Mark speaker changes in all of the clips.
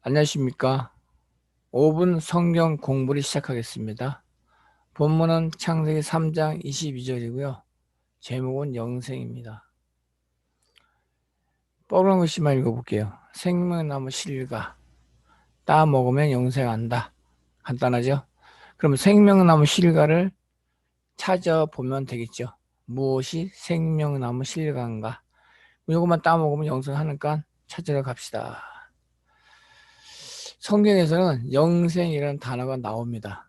Speaker 1: 안녕하십니까. 5분 성경 공부를 시작하겠습니다. 본문은 창세기 3장 22절이고요. 제목은 영생입니다. 뻐그런 것이만 읽어볼게요. 생명나무 실과 따 먹으면 영생한다. 간단하죠? 그럼 생명나무 실과를 찾아보면 되겠죠. 무엇이 생명나무 실과인가? 이것만 따 먹으면 영생하니까 찾으러 갑시다. 성경에서는 영생이라는 단어가 나옵니다.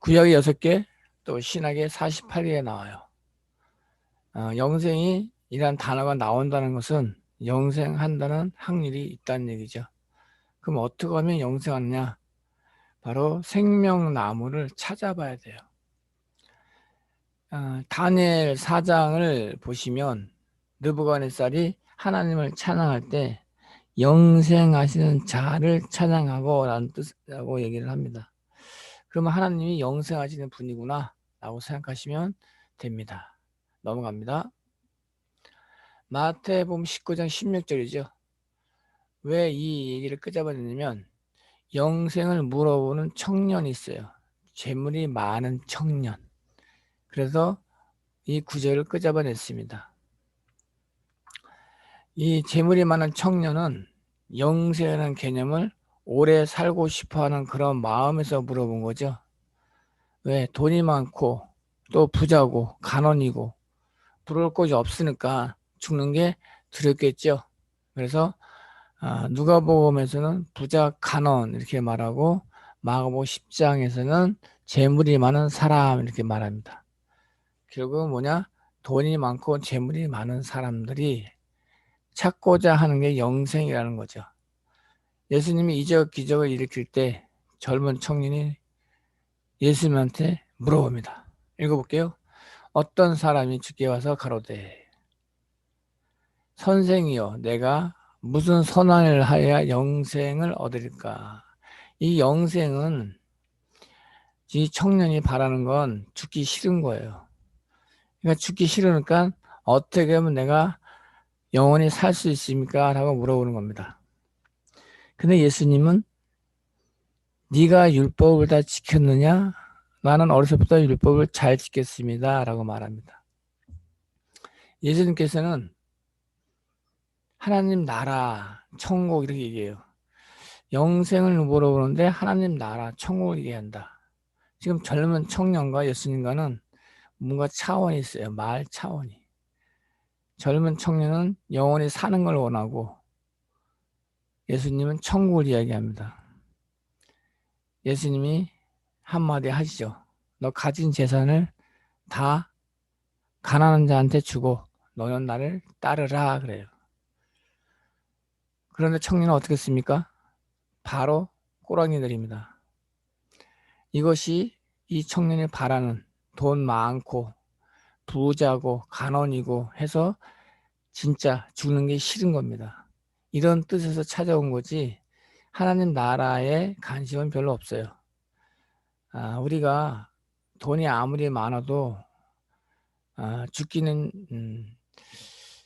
Speaker 1: 구약이 6개, 또 신약에 48개에 나와요. 어, 영생이 이란 단어가 나온다는 것은 영생한다는 확률이 있다는 얘기죠. 그럼 어떻게 하면 영생하느냐? 바로 생명나무를 찾아봐야 돼요. 어, 다니엘 4장을 보시면 느부갓네살이 하나님을 찬양할 때 영생하시는 자를 찬양하고 라는 뜻이라고 얘기를 합니다. 그러면 하나님이 영생하시는 분이구나 라고 생각하시면 됩니다. 넘어갑니다. 마태복음 19장 16절이죠. 왜 이 얘기를 끄잡아내냐면 영생을 물어보는 청년이 있어요. 재물이 많은 청년. 그래서 이 구절을 끄잡아냈습니다. 이 재물이 많은 청년은 영세라는 개념을 오래 살고 싶어 하는 그런 마음에서 물어본 거죠. 왜? 돈이 많고 또 부자고 간원이고 부러울 곳이 없으니까 죽는 게 두렵겠죠. 그래서 아, 누가복음에서는 부자 간원 이렇게 말하고 마가복 10장에서는 재물이 많은 사람 이렇게 말합니다. 결국은 뭐냐? 돈이 많고 재물이 많은 사람들이 찾고자 하는 게 영생이라는 거죠. 예수님이 이적 기적을 일으킬 때 젊은 청년이 예수님한테 물어봅니다. 읽어볼게요. 어떤 사람이 죽게 와서 가로되 선생이여 내가 무슨 선한을 하여야 영생을 얻을까? 이 영생은 이 청년이 바라는 건 죽기 싫은 거예요. 그러니까 죽기 싫으니까 어떻게 하면 내가 영원히 살 수 있습니까? 라고 물어보는 겁니다. 근데 예수님은 네가 율법을 다 지켰느냐? 나는 어려서부터 율법을 잘 지켰습니다. 라고 말합니다. 예수님께서는 하나님 나라, 천국 이렇게 얘기해요. 영생을 물어보는데 하나님 나라, 천국을 얘기한다. 지금 젊은 청년과 예수님과는 뭔가 차원이 있어요. 말 차원이. 젊은 청년은 영원히 사는 걸 원하고 예수님은 천국을 이야기합니다. 예수님이 한마디 하시죠. 너 가진 재산을 다 가난한 자한테 주고 너는 나를 따르라 그래요. 그런데 청년은 어떻게 씁니까? 바로 꼬랑이들입니다. 이것이 이 청년이 바라는 돈 많고 부자고 간원이고 해서 진짜 죽는 게 싫은 겁니다. 이런 뜻에서 찾아온 거지 하나님 나라에 관심은 별로 없어요. 아, 우리가 돈이 아무리 많아도 아, 죽기는 음,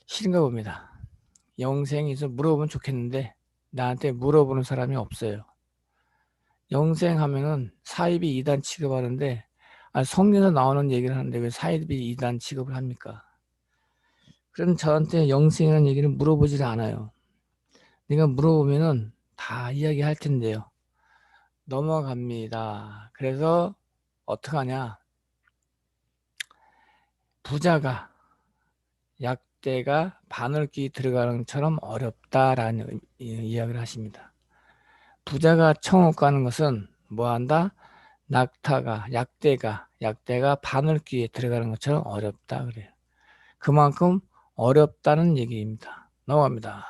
Speaker 1: 싫은가 봅니다. 영생에서 물어보면 좋겠는데 나한테 물어보는 사람이 없어요. 영생 하면은 사입이 이단 취급하는데 아, 성경에서 나오는 얘기를 하는데 왜 사이비 이단 취급을 합니까? 그럼 저한테 영생이라는 얘기를 물어보질 않아요. 내가 물어보면은 다 이야기할 텐데요. 넘어갑니다. 그래서 어떡하냐? 부자가 약대가 바늘귀 들어가는 것처럼 어렵다라는 이야기를 하십니다. 부자가 청옥 가는 것은 뭐한다? 낙타가 약대가 약대가 바늘귀에 들어가는 것처럼 어렵다 그래요. 그만큼 어렵다는 얘기입니다. 넘어갑니다.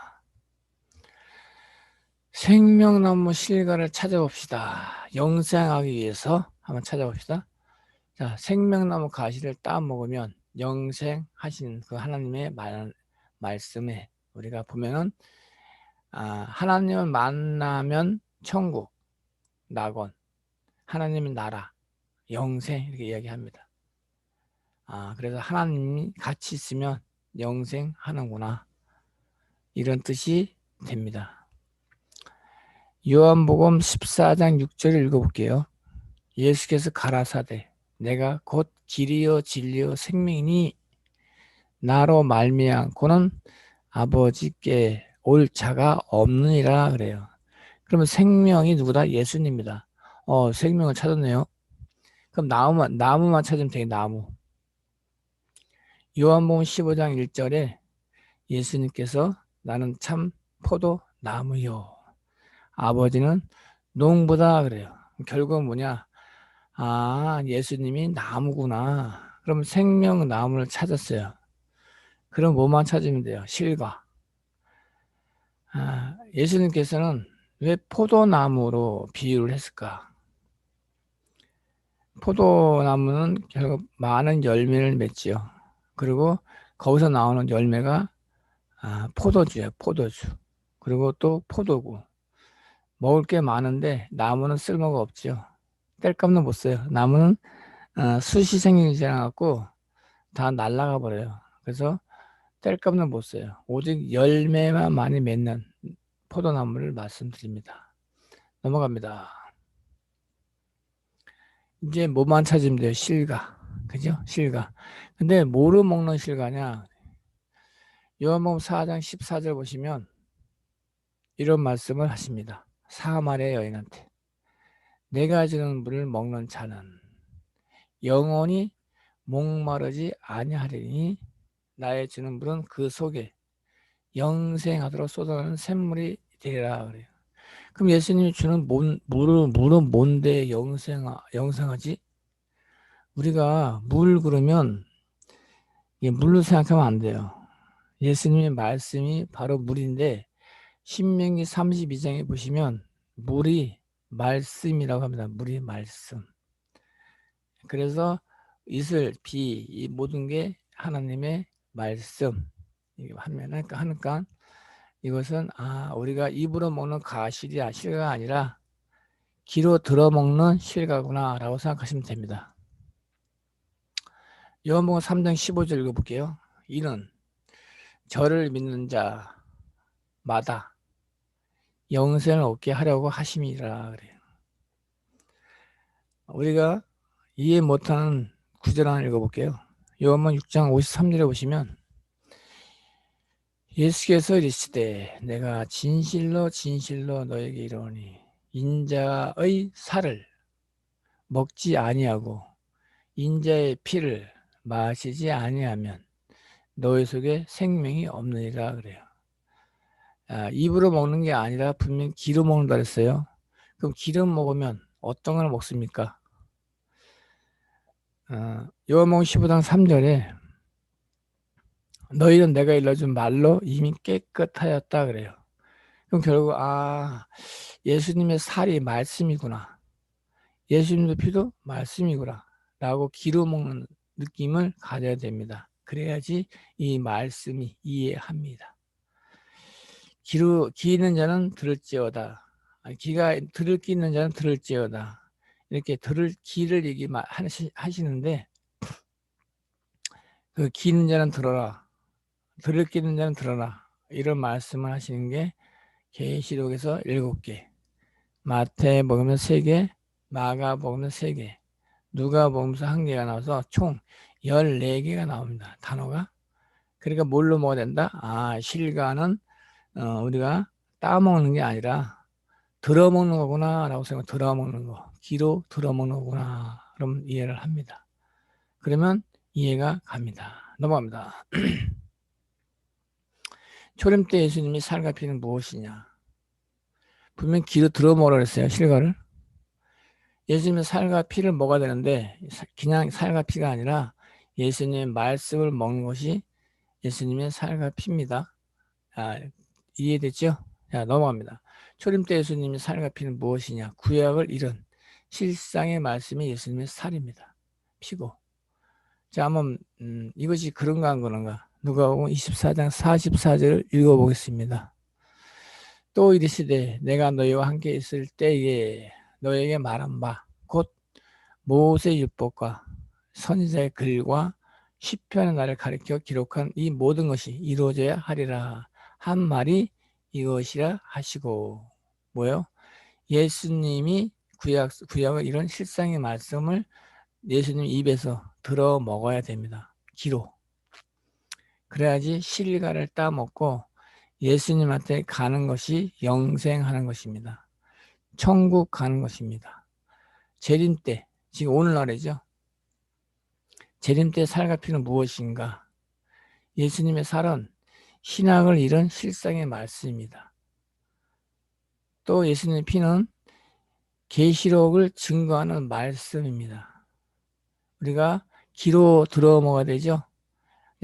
Speaker 1: 생명나무 실과를 찾아봅시다. 영생하기 위해서 한번 찾아봅시다. 자, 생명나무 가시를 따 먹으면 영생하신 그 하나님의 말, 말씀에 우리가 보면은 아, 하나님을 만나면 천국, 낙원, 하나님의 나라, 영생 이렇게 이야기합니다. 아, 그래서 하나님이 같이 있으면 영생하는구나. 이런 뜻이 됩니다. 요한복음 14장 6절을 읽어볼게요. 예수께서 가라사대 내가 곧 길이요 진리요 생명이니 나로 말미암고는 아버지께 올 자가 없느니라 그래요. 그러면 생명이 누구다? 예수님입니다. 어, 생명을 찾았네요. 그럼 나무만 나무만 찾으면 되게 나무. 요한복음 15장 1절에 예수님께서 나는 참 포도 나무요. 아버지는 농부다 그래요. 결국은 뭐냐? 아, 예수님이 나무구나. 그럼 생명 나무를 찾았어요. 그럼 뭐만 찾으면 돼요? 실과. 아, 예수님께서는 왜 포도나무로 비유를 했을까? 포도나무는 결국 많은 열매를 맺지요. 그리고 거기서 나오는 열매가 아, 포도주예요. 포도주. 그리고 또 포도고. 먹을 게 많은데 나무는 쓸모가 없죠. 뗄감도 못 써요. 나무는 어, 수시 생명이 지나갖고 다 날아가 버려요. 그래서 뗄감도 못 써요. 오직 열매만 많이 맺는 포도나무를 말씀드립니다. 넘어갑니다. 이제 뭐만 찾으면 돼요? 실가. 그죠? 실가. 근데 뭐로 먹는 실가냐? 요한복음 4장 14절 보시면 이런 말씀을 하십니다. 사마리아 여인한테 내가 주는 물을 먹는 자는 영원히 목마르지 아니하리니 나의 주는 물은 그 속에 영생하도록 쏟아나는 샘물이 되리라 그래요. 그럼 예수님이 주는 뭔, 물은, 물은 뭔데 영생하, 영생하지? 우리가 물 그러면 이게 물로 생각하면 안 돼요. 예수님의 말씀이 바로 물인데 신명기 32장에 보시면 물이 말씀이라고 합니다. 물이 말씀. 그래서 이슬, 비, 이 모든 게 하나님의 말씀. 하면 하니까 이것은 아 우리가 입으로 먹는 가실이 실가 아니라 귀로 들어 먹는 실가구나 라고 생각하시면 됩니다. 요한복음 3장 15절 읽어볼게요. 이는 저를 믿는 자마다 영생을 얻게 하려고 하심이라 그래요. 우리가 이해 못하는 구절 하나 읽어볼게요. 요한복음 6장 53절에 보시면 예수께서 이르시되 내가 진실로 진실로 너에게 이르노니 인자의 살을 먹지 아니하고 인자의 피를 마시지 아니하면 너희 속에 생명이 없느니라 그래요. 아, 입으로 먹는 게 아니라 분명 기로 먹는다 그랬어요. 그럼 기름 먹으면 어떤 걸 먹습니까? 어, 요한복음 15장 3절에 너희는 내가 일러준 말로 이미 깨끗하였다 그래요. 그럼 결국 아 예수님의 살이 말씀이구나. 예수님의 피도 말씀이구나. 라고 기로 먹는 느낌을 가져야 됩니다. 그래야지 이 말씀이 이해합니다. 기로 기 있는 자는 들을지어다. 기가 들을 기 있는 자는 들을지어다. 이렇게 들을 기를 얘기 하시는데 그기 있는 자는 들어라. 들을 기 있는 자는 들어라. 이런 말씀을 하시는 게 계시록에서 일곱 개, 마태 복음에 세 개, 마가 복음에 세 개, 누가 복음서 한 개가 나와서 총 14개가 나옵니다. 단어가. 그러니까 뭘로 먹어야 된다? 아, 실가는 어, 우리가 따먹는 게 아니라 들어먹는 거구나 라고 생각 들어먹는 거. 귀로 들어먹는 거구나. 그럼 이해를 합니다. 그러면 이해가 갑니다. 넘어갑니다. 초림 때 예수님이 살과 피는 무엇이냐? 분명 귀로 들어먹으라 그랬어요. 실과를. 예수님은 살과 피를 먹어야 되는데 그냥 살과 피가 아니라 예수님의 말씀을 먹는 것이 예수님의 살과 피입니다. 아, 이해됐죠? 자, 넘어갑니다. 초림 때 예수님의 살과 피는 무엇이냐? 구약을 잃은 실상의 말씀이 예수님의 살입니다. 피고. 자, 한번 음, 이것이 그런가 안 그런가? 누가복음 24장 44절을 읽어보겠습니다. 또 이르시되 내가 너희와 함께 있을 때에 너에게 말한 바 곧 모세 율법과 선지자의 글과 시편의 나를 가리켜 기록한 이 모든 것이 이루어져야 하리라 한 말이 이것이라 하시고 뭐요? 예수님이 구약 구약의 이런 실상의 말씀을 예수님 입에서 들어 먹어야 됩니다. 기로. 그래야지 실가를 따먹고 예수님한테 가는 것이 영생하는 것입니다. 천국 가는 것입니다. 재림 때, 지금 오늘날이죠. 재림 때 살갑이는 무엇인가? 예수님의 살은 신학을 잃은 실상의 말씀입니다. 또 예수님의 피는 계시록을 증거하는 말씀입니다. 우리가 기로 들어 먹어야 되죠.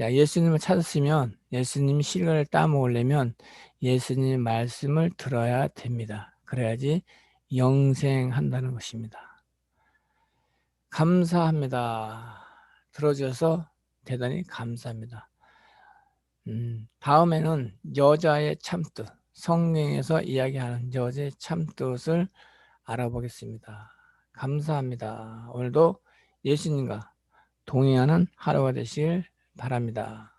Speaker 1: 야, 예수님을 찾았으면 예수님 실과를 따먹으려면 예수님 말씀을 들어야 됩니다. 그래야지 영생한다는 것입니다. 감사합니다. 들어줘서 대단히 감사합니다. 음, 다음에는 여자의 참뜻, 성경에서 이야기하는 여자의 참뜻을 알아보겠습니다. 감사합니다. 오늘도 예수님과 동행하는 하루가 되시길 바랍니다.